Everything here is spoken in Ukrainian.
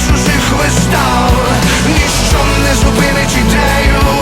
чужих вистав, ніщо не зупинить ідею.